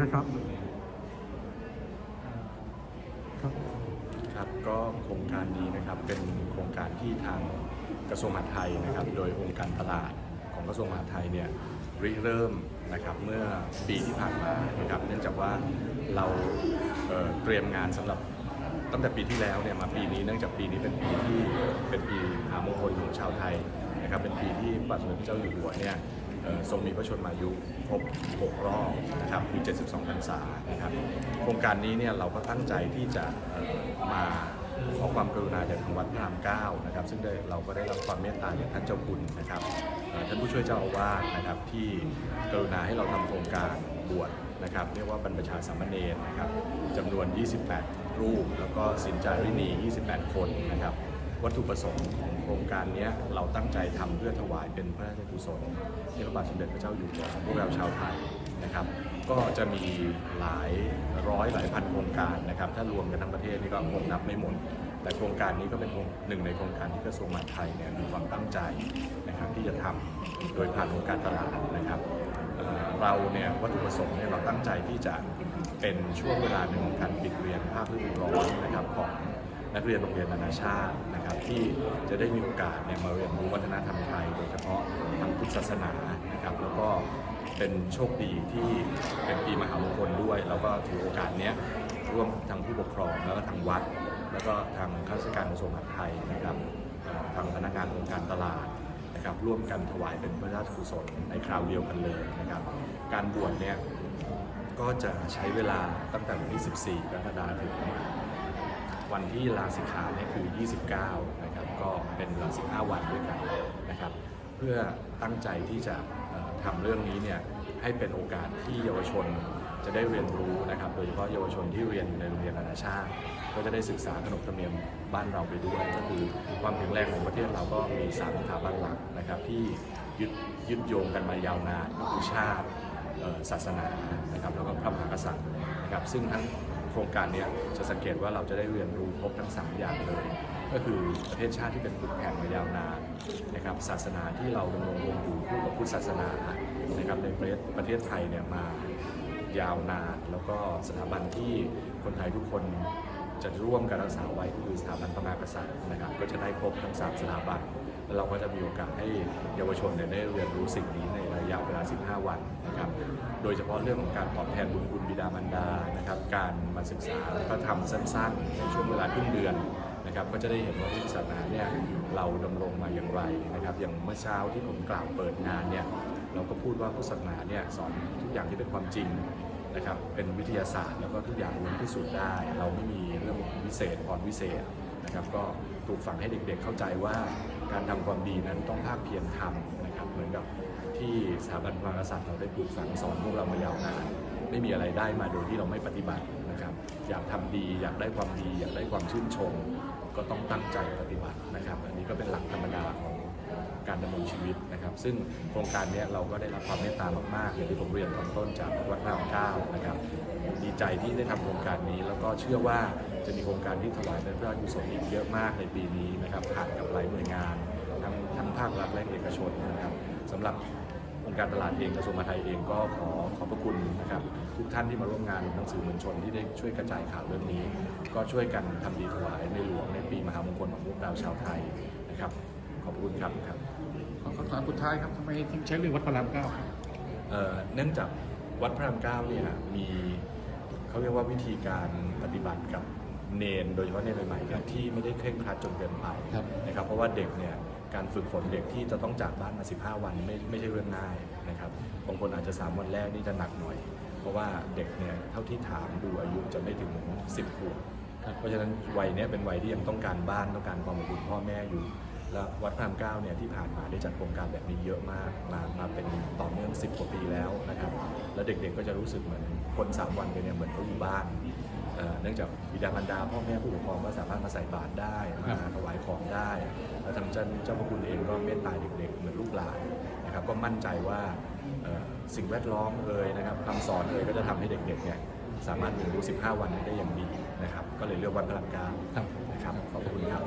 นะครับครับครับก็โครงการนี้นะครับเป็นโครงการที่ทางกระทรวงมหาดไทยนะครับ โดยองค์การตลาดของกระทรวงมหาดไทยเนี่ยริเริ่มนะครับเมื่อปีที่ผ่านมานะครับ เนื่องจากว่าเราเเตรียมงานสำหรับตั้งแต่ปีที่แล้วเนี่ยมาปีนี้เนื่องจากปีนี้เป็นปีที่เป็นปีหามงคลของชาวไทยนะครับ เป็นปีที่พระบาทสมเจ้าอยู่หัวเนี่ย ทรงมีพระชนมายุครบ 6 รอบนะครับคือ 72 พรรษานะครับโครงการนี้เนี่ยเราก็ตั้งใจที่จะมาขอความกรุณาจากทางวัดพระรามเก้านะครับซึ่งเราก็ได้รับความเมตตาจากท่านเจ้าคุณนะครับท่านผู้ช่วยเจ้าอาวาสนะครับที่กรุณาให้เราทำโครงการบวชนะครับเรียกว่าบรรพชาสามเณรนะครับจำนวน 28 รูป แล้วก็สินจารินี28 คนนะครับ วัตถุประสงค์ของโครงการนี้เราตั้งใจทำเพื่อถวายเป็นพระราชกุศลให้พระบาทสมเด็จพระเจ้าอยู่หัวพวกเราชาวไทยนะครับก็จะมีหลายร้อยหลายพันโครงการนะครับถ้ารวมกันทั้งประเทศนี่ก็คงนับไม่หมด แต่โครงการนี้ก็เป็นหนึ่งในโครงการที่กระทรวงมหาดไทยเนี่ยมีความตั้งใจนะครับที่จะทำโดยผ่านองค์การตลาดนะครับเเราเนี่ยวัตถุประสงค์เนี่ยเราตั้งใจที่จะเป็นช่วงเวลาหนึ่งของการปิดเรียนภาคฤดูร้อนนะครับของ นักเรียนโรงเรียนนานาชาตินะครับที่จะได้มีโอกาสเนี่ยมาเรียนรู้วัฒนธรรมไทยโดยเฉพาะทางพุทธศาสนานะครับแล้วก็เป็นโชคดีที่เป็นปีมหามงคลด้วย แล้วก็ถือโอกาสนี้ร่วมทางผู้ปกครองแล้วก็ทางวัด แล้วก็ทางข้าราชการกระทรวงมหาดไทยนะครับทางพนักงานองค์การตลาดนะครับร่วมกันถวายเป็นพระราชกุศลในคราวเดียวกันเลยนะครับ การบวชเนี่ยก็จะใช้เวลาตั้งแต่วันที่ 14 กรกฎาคมถึง วันที่ลาสิกขาเนี่ยคือ 29 นะครับ ก็เป็นเวลา15วันด้วยกันนะครับ เพื่อตั้งใจที่จะเอ่อทำเรื่องนี้เนี่ยให้เป็นโอกาสที่เยาวชนจะได้เรียนรู้นะครับ โดยเฉพาะเยาวชนที่เรียนในโรงเรียนนานาชาติ ก็จะได้ศึกษาขนบธรรมเนียมบ้านเราไปด้วย ก็คือความแข็งแรงของประเทศเราก็มีสามสถาบันหลักนะครับ ที่ยึดยึดโยงกันมายาวนานคือชาติศาสนานะครับแล้วก็พระมหากษัตริย์นะครับ ซึ่งทั้ง โครงการเนี้ยจะสังเกตว่าเราจะได้เรียนรู้ครบทั้ง 3 อย่างเลย ก็คือประเทศชาติที่เป็นปึกแผ่นมายาวนานนะครับศาสนาที่เราดำรงวงอยู่คู่กับพุทธศาสนานะครับในประเทศประเทศไทยเนี่ยมายาวนานแล้วก็สถาบันที่คนไทยทุกคน จะร่วมกันรักษาไว้ก็คือสถาบันพระมหากษัตริย์นะครับ ก็จะได้ครบทั้ง 3 สถาบันแล้วเราก็จะมีโอกาสให้เยาวชนได้เรียนรู้สิ่งนี้ในระยะเวลา 15 วันนะครับ โดยเฉพาะเรื่องของการตอบแทนบุญคุณบิดามารดานะครับ การมาศึกษาแล้วก็ทำสั้นๆ ในช่วงเวลาครึ่งเดือนนะครับก็จะได้เห็นว่าพุทธศาสนาเนี่ยเราดำรงมาอย่างไรนะครับ อย่างเมื่อเช้าที่ผมกล่าวเปิดงานเนี่ยเราก็พูดว่าพุทธศาสนาเนี่ยสอนทุกอย่างที่เป็นความจริงนะครับเป็นวิทยาศาสตร์แล้วก็ทุกอย่างล้วนพิสูจน์ได้ เราไม่มี เรื่องวิเศษพรวิเศษนะครับก็ปลูกฝังให้เด็กๆเข้าใจว่าการทำความดีนั้นต้องภาคเพียรทำนะครับเหมือนกับที่สถาบันพระมหากษัตริย์เราได้ปลูกฝังสอนพวกเรามายาวนานไม่มีอะไรได้มาโดยที่เราไม่ปฏิบัตินะครับ อยากทำดีอยากได้ความดี อยากได้ความชื่นชม ก็ต้องตั้งใจปฏิบัตินะครับ อันนี้ก็เป็นหลักธรรมดาของการดำรงชีวิตนะครับ ซึ่งโครงการนี้เราก็ได้รับความเมตตามากๆอย่างที่ผมเรียนตอนต้นจากวัดพระรามเก้านะครับ ใจที่ได้ทำโครงการนี้ แล้วก็เชื่อว่าจะมีโครงการที่ถวายเป็นพระราชกุศลอีกเยอะมากในปีนี้นะครับผ่านกับหลายหน่วยงาน ทั้งทั้งภาครัฐและเอกชนนะครับสำหรับองค์การตลาดเองกระทรวงมหาดไทยเองก็ขอขอบพระคุณนะครับทุกท่านที่มาร่วมงานทั้งสื่อมวลชนที่ได้ช่วยกระจายข่าวเรื่องนี้ ก็ช่วยกันทำดีถวายในหลวงในปีมหามงคลของพวกเราชาวไทยนะครับ ขอบคุณครับครับขอคำถามสุดท้ายครับทำไมถึงใช้เรื่องวัดพระรามเก้าครับเอ่อเนื่องจากวัดพระรามเก้าเนี่ยมี เขาเรียกว่าวิธีการปฏิบัติกับเนนโดยเฉพาะเนนใหม่ๆเนี่ยที่ไม่ได้เคร่งครัดจนเกินไปครับนะครับเพราะว่าเด็กเนี่ยการฝึกฝนเด็กที่จะต้องจากบ้านมา 15 วันไม่ไม่ใช่เรื่องง่ายนะครับบางคนอาจจะ 3 วันแรกนี่จะหนักหน่อย เพราะว่าเด็กเนี่ยเท่าที่ถามดูอายุจะไม่ถึง 10ขวบเพราะฉะนั้นวัยเนี้ยเป็นวัยที่ยังต้องการบ้านต้องการความอบอุ่นพ่อแม่อยู่ แล้ววัดพระรามเก้าเนี่ยที่ผ่านมาได้จัดโครงการแบบนี้เยอะมากมามาเป็นต่อเนื่อง 10 กว่าปีแล้วนะครับ แล้วเด็กๆก็จะรู้สึกเหมือนคนสามวันไปเนี่ยเหมือนเขาอยู่บ้านเอ่อเนื่องจากบิดามารดาพ่อแม่ผู้ปกครองก็สามารถมาใส่บาตรได้มาถวายของได้ แล้วทางเจ้าเจ้าพระคุณเองก็เมตตาเด็กๆเหมือนลูกหลานนะครับก็มั่นใจว่าเอ่อสิ่งแวดล้อมเอ่ยนะครับคำสอนเอ่ยก็จะทำให้เด็กๆเนี่ยสามารถเรียนรู้ 15 วันได้อย่างดีนะครับ ก็เลยเลือกวัดพระรามเก้าครับนะครับขอบคุณครับ